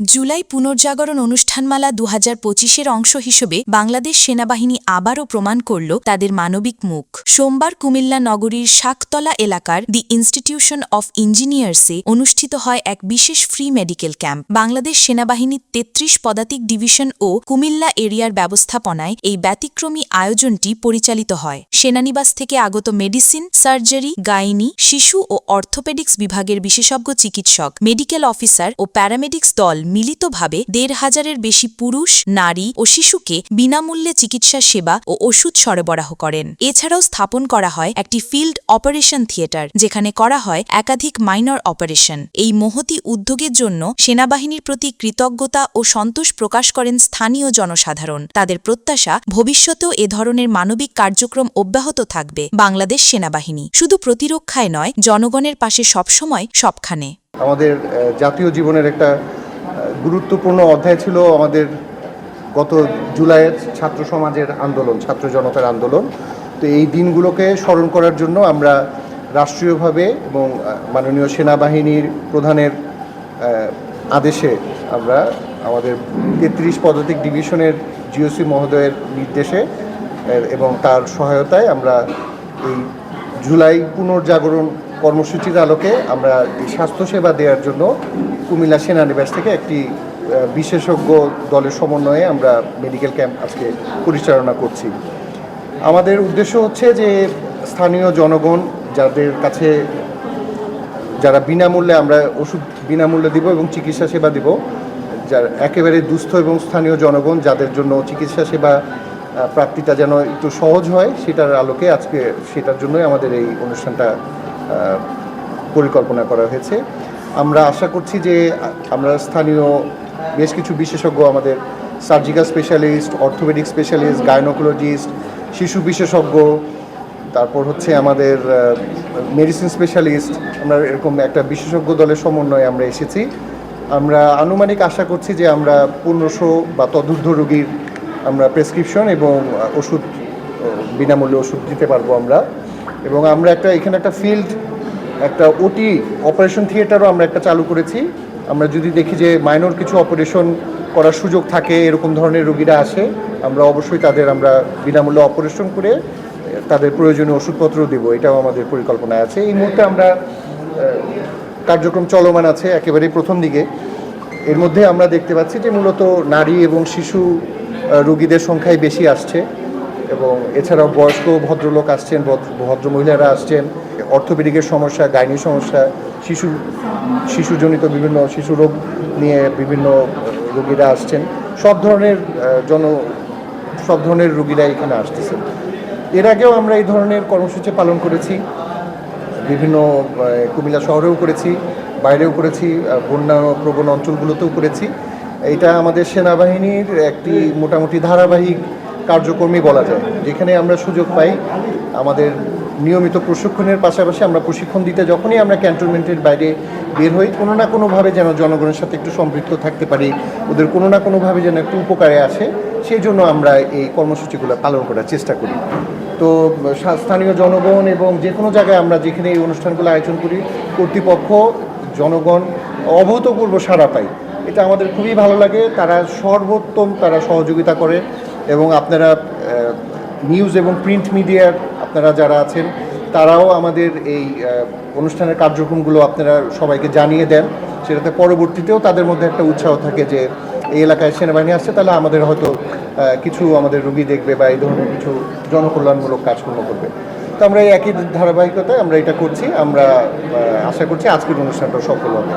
জুলাই পুনর্জাগরণ অনুষ্ঠানমালা দু হাজার পঁচিশের অংশ হিসেবে বাংলাদেশ সেনাবাহিনী আবারও প্রমাণ করল তাদের মানবিক মুখ। সোমবার কুমিল্লা নগরীর শাকতলা এলাকার দি ইনস্টিটিউশন অফ ইঞ্জিনিয়ার্সে অনুষ্ঠিত হয় এক বিশেষ ফ্রি মেডিকেল ক্যাম্প। বাংলাদেশ সেনাবাহিনীর তেত্রিশ পদাতিক ডিভিশন ও কুমিল্লা এরিয়ার ব্যবস্থাপনায় এই ব্যতিক্রমী আয়োজনটি পরিচালিত হয়। সেনানিবাস থেকে আগত মেডিসিন, সার্জারি, গাইনি, শিশু ও অর্থোপেডিক্স বিভাগের বিশেষজ্ঞ চিকিৎসক, মেডিকেল অফিসার ও প্যারামেডিক্স দল মিলিতভাবে দেড় হাজারের বেশি পুরুষ, নারী ও শিশুকে বিনামূল্যে চিকিৎসা সেবা ও ওষুধ সরবরাহ করেন। এছাড়াও স্থাপন করা হয় একটি ফিল্ড অপারেশন থিয়েটার, যেখানে করা হয় একাধিক মাইনর অপারেশন। এই মহতি উদ্যোগের জন্য সেনাবাহিনীর প্রতি কৃতজ্ঞতা ও সন্তোষ প্রকাশ করেন স্থানীয় জনসাধারণ। তাদের প্রত্যাশা, ভবিষ্যতেও এ ধরনের মানবিক কার্যক্রম অব্যাহত থাকবে বাংলাদেশ সেনাবাহিনী। শুধু প্রতিরক্ষায় নয়, জনগণের পাশে সবসময় সবখানে। আমাদের জাতীয় জীবনের একটা গুরুত্বপূর্ণ অধ্যায় ছিল আমাদের গত জুলাইয়ের ছাত্র সমাজের আন্দোলন, ছাত্র জনতার আন্দোলন। তো এই দিনগুলোকে স্মরণ করার জন্য আমরা রাষ্ট্রীয়ভাবে এবং মাননীয় সেনাবাহিনীর প্রধানের আদেশে আমরা আমাদের তেত্রিশ পদাতিক ডিভিশনের জিওসি মহোদয়ের নির্দেশে এবং তার সহায়তায় আমরা এই জুলাই পুনর্জাগরণ কর্মসূচির আলোকে আমরা স্বাস্থ্যসেবা দেওয়ার জন্য কুমিল্লা সেনানিবাস থেকে একটি বিশেষজ্ঞ দলের সমন্বয়ে আমরা মেডিকেল ক্যাম্প আজকে পরিচালনা করছি। আমাদের উদ্দেশ্য হচ্ছে যে স্থানীয় জনগণ যাদের কাছে যারা বিনামূল্যে আমরা ওষুধ বিনামূল্যে দিব এবং চিকিৎসা সেবা দিব, যার একেবারে দুস্থ এবং স্থানীয় জনগণ যাদের জন্য চিকিৎসা সেবা প্রাপ্তিটা যেন একটু সহজ হয়, সেটার আলোকে আজকে সেটার জন্যই আমাদের এই অনুষ্ঠানটা পরিকল্পনা করা হয়েছে। আমরা আশা করছি যে, আমরা স্থানীয় বেশ কিছু বিশেষজ্ঞ, আমাদের surgical specialist, orthopaedic specialist, gynaecologist, শিশু বিশেষজ্ঞ, তারপর হচ্ছে আমাদের মেডিসিন স্পেশালিস্ট, আমরা এরকম একটা বিশেষজ্ঞ দলের সমন্বয়ে আমরা এসেছি। আমরা আনুমানিক আশা করছি যে আমরা পনেরোশো বা তদূর্ধ্ব রোগীর আমরা প্রেসক্রিপশন এবং ওষুধ বিনামূল্যে ওষুধ দিতে পারব আমরা। এবং আমরা একটা, এখানে একটা ফিল্ড একটা ওটি অপারেশন থিয়েটারও আমরা একটা চালু করেছি। আমরা যদি দেখি যে মাইনর কিছু অপারেশন করার সুযোগ থাকে, এরকম ধরনের রোগীরা আসে, আমরা অবশ্যই তাদের আমরা বিনামূল্যে অপারেশন করে, তাদের প্রয়োজনীয় ওষুধপত্র দেব। এটাও আমাদের পরিকল্পনায় আছে। এই মুহূর্তে আমরা কার্যক্রম চলমান আছে একেবারেই প্রথম দিকে। এর মধ্যে আমরা দেখতে পাচ্ছি যে মূলত নারী এবং শিশু রোগীদের সংখ্যাই বেশি আসছে। এবং এছাড়াও বয়স্ক ভদ্রলোক আসছেন ভদ্র- ভদ্রমহিলারা আসছেন। অর্থোপেডিকের সমস্যা, গাইনি সমস্যা, শিশু, শিশুজনিত বিভিন্ন শিশু রোগ নিয়ে বিভিন্ন রোগীরা আসছেন। সব ধরনের জন, সব ধরনের রোগীরা এখানে আসতেছে এর আগেও আমরা এই ধরনের কর্মসূচি পালন করেছি। বিভিন্ন কুমিল্লা শহরেও করেছি, বাইরেও করেছি বন্যা প্রবণ অঞ্চলগুলোতেও করেছি। এটা আমাদের সেনাবাহিনীর একটি মোটামুটি ধারাবাহিক কার্যক্রমই বলা যায়। যেখানে আমরা সুযোগ পাই আমাদের নিয়মিত প্রশিক্ষণের পাশাপাশি আমরা প্রশিক্ষণ দিতে যখনই আমরা ক্যান্টনমেন্টের বাইরে বের হই, কোনো না কোনোভাবে যেন জনগণের সাথে একটু সম্পৃক্ত থাকতে পারি, ওদের কোনো না কোনোভাবে যেন একটু উপকারে আসে, সেই জন্য আমরা এই কর্মসূচিগুলো পালন করার চেষ্টা করি। তো স্থানীয় জনগণ এবং যে কোনো জায়গায় আমরা যেখানে এই অনুষ্ঠানগুলো আয়োজন করি, কর্তৃপক্ষ, জনগণ, অভূতপূর্ব সাড়া পাই এটা আমাদের খুবই ভালো লাগে, তারা সর্বোত্তম তারা সহযোগিতা করে। এবং আপনারা নিউজ এবং প্রিন্ট মিডিয়ার আপনারা যারা আছেন, তারাও আমাদের এই অনুষ্ঠানের কার্যক্রমগুলো আপনারা সবাইকে জানিয়ে দেন। সেটাতে পরবর্তীতেও তাদের মধ্যে একটা উৎসাহ থাকে যে, এই এলাকায় সেনাবাহিনী আসছে, তাহলে আমাদের হয়তো কিছু আমাদের রুগী দেখবে বা এই ধরনের কিছু জনকল্যাণমূলক কাজকর্ম করবে। তো আমরা এই একই ধারাবাহিকতায় আমরা এটা করছি, আমরা আশা করছি আজকের অনুষ্ঠানটা সফল হবে।